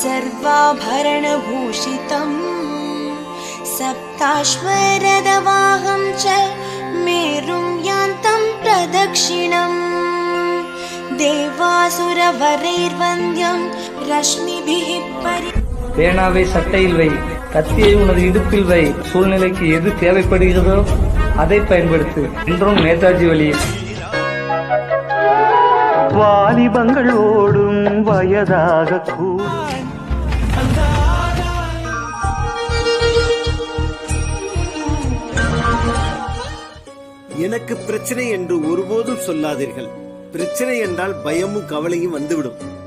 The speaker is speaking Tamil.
सर्वाभरणभूषितम् सप्ताश्वरदवाहम् च मेरुं यान्तम् प्रदक्षिणम् देवासुरवरैर्वन्द्यं रश्मिभिः परि பேனாவை சட்டையில் வை கத்தியை உனது இடுப்பில் வை சூழ்நிலைக்கு எது தேவைப்படுகிறதோ அதை பயன்படுத்து என்றும் நேதாஜி வழியில் வாலிபங்கள் ஓடும் வயதாக கூடும் எனக்கு பிரச்சனை என்று ஒருபோதும் சொல்லாதீர்கள். பிரச்சனை என்றால் பயமும் கவலையும் வந்துவிடும்.